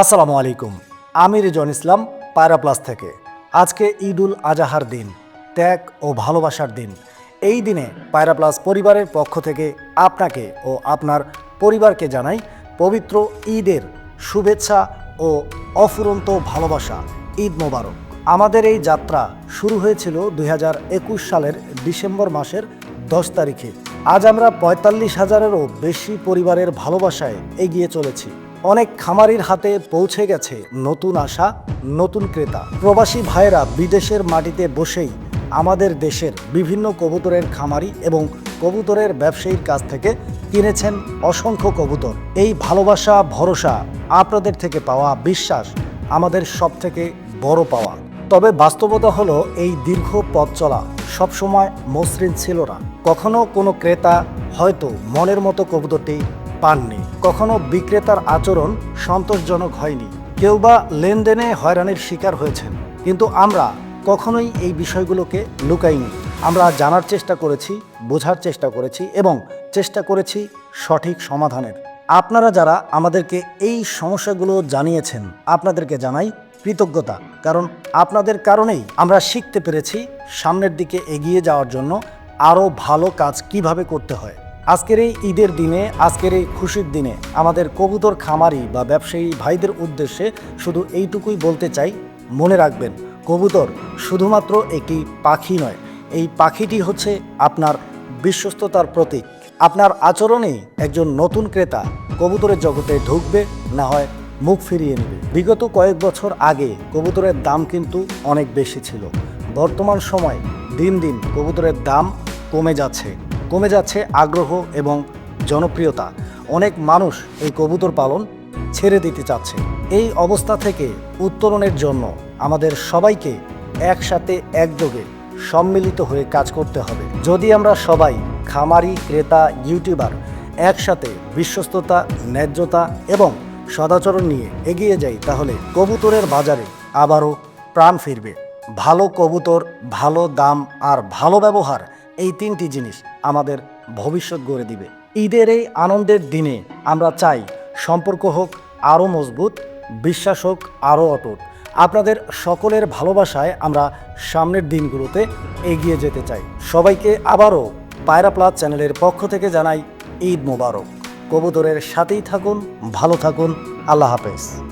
আসসালামু আলাইকুম। আমি রিজন ইসলাম, পায়রা প্লাস থেকে। আজকে ঈদ উল আজাহার দিন, ত্যাগ ও ভালোবাসার দিন। এই দিনে পায়রা প্লাস পরিবারের পক্ষ থেকে আপনাকে ও আপনার পরিবারকে জানাই পবিত্র ঈদের শুভেচ্ছা ও অফুরন্ত ভালোবাসা। ঈদ মোবারক। আমাদের এই যাত্রা শুরু হয়েছিল দু হাজার একুশ সালের ডিসেম্বর মাসের দশ তারিখে। আজ আমরা পঁয়তাল্লিশ হাজারেরও বেশি পরিবারের ভালোবাসায় এগিয়ে চলেছি। অনেক খামারির হাতে পৌঁছে গেছে নতুন আশা, নতুন ক্রেতা। প্রবাসী ভাইয়েরা বিদেশের মাটিতে বসেই আমাদের দেশের বিভিন্ন কবুতরের খামারি এবং কবুতরের ব্যবসায়ীর কাছ থেকে কিনেছেন অসংখ্য কবুতর। এই ভালোবাসা, ভরসা আপনাদের থেকে পাওয়া বিশ্বাস আমাদের সব থেকে বড় পাওয়া। তবে বাস্তবতা হলো এই দীর্ঘ পথ চলা সবসময় মসৃণ ছিল না। কখনো কোনো ক্রেতা হয়তো মনের মতো কবুতরটি পাননি। কখনো বিক্রেতার আচরণ সন্তোষজনক হয়নি। কেউ বা লেনদেনে হয়রানির শিকার হয়েছেন। কিন্তু আমরা কখনোই এই বিষয়গুলোকে লুকাইনি। আমরা জানার চেষ্টা করেছি, বোঝার চেষ্টা করেছি এবং চেষ্টা করেছি সঠিক সমাধানের। আপনারা যারা আমাদেরকে এই সমস্যাগুলো জানিয়েছেন, আপনাদেরকে জানাই কৃতজ্ঞতা। কারণ আপনাদের কারণেই আমরা শিখতে পেরেছি সামনের দিকে এগিয়ে যাওয়ার জন্য আরও ভালো কাজ কীভাবে করতে হয়। আজকের এই ঈদের দিনে, আজকের এই খুশির দিনে আমাদের কবুতর খামারি বা ব্যবসায়ী ভাইদের উদ্দেশ্যে শুধু এইটুকুই বলতে চাই, মনে রাখবেন, কবুতর শুধুমাত্র একটি পাখি নয়, এই পাখিটি হচ্ছে আপনার বিশ্বস্ততার প্রতীক। আপনার আচরণেই একজন নতুন ক্রেতা কবুতরের জগতে ঢুকবে, না হয় মুখ ফিরিয়ে নেবে। বিগত কয়েক বছর আগে কবুতরের দাম কিন্তু অনেক বেশি ছিল। বর্তমান সময় দিন দিন কবুতরের দাম কমে যাচ্ছে। কমে যাচ্ছে আগ্রহ এবং জনপ্রিয়তা। অনেক মানুষ এই কবুতর পালন ছেড়ে দিতে চাচ্ছে। এই অবস্থা থেকে উত্তরণের জন্য আমাদের সবাইকে একসাথে একযোগে সম্মিলিত হয়ে কাজ করতে হবে। যদি আমরা সবাই খামারি, ক্রেতা, ইউটিউবার একসাথে বিশ্বস্ততা, ন্যায্যতা এবং সদাচরণ নিয়ে এগিয়ে যাই, তাহলে কবুতরের বাজারে আবারও প্রাণ ফিরবে। ভালো কবুতর, ভালো দাম আর ভালো ব্যবহার এই তিনটি জিনিস আমাদের ভবিষ্যৎ গড়ে দিবে। ঈদের এই আনন্দের দিনে আমরা চাই সম্পর্ক হোক আরও মজবুত, বিশ্বাস হোক আরও অটুট। আপনাদের সকলের ভালোবাসায় আমরা সামনের দিনগুলোতে এগিয়ে যেতে চাই। সবাইকে আবারও পায়রা প্লাস চ্যানেলের পক্ষ থেকে জানাই ঈদ মোবারক। কবুতরের সাথেই থাকুন, ভালো থাকুন, আল্লাহ হাফেজ।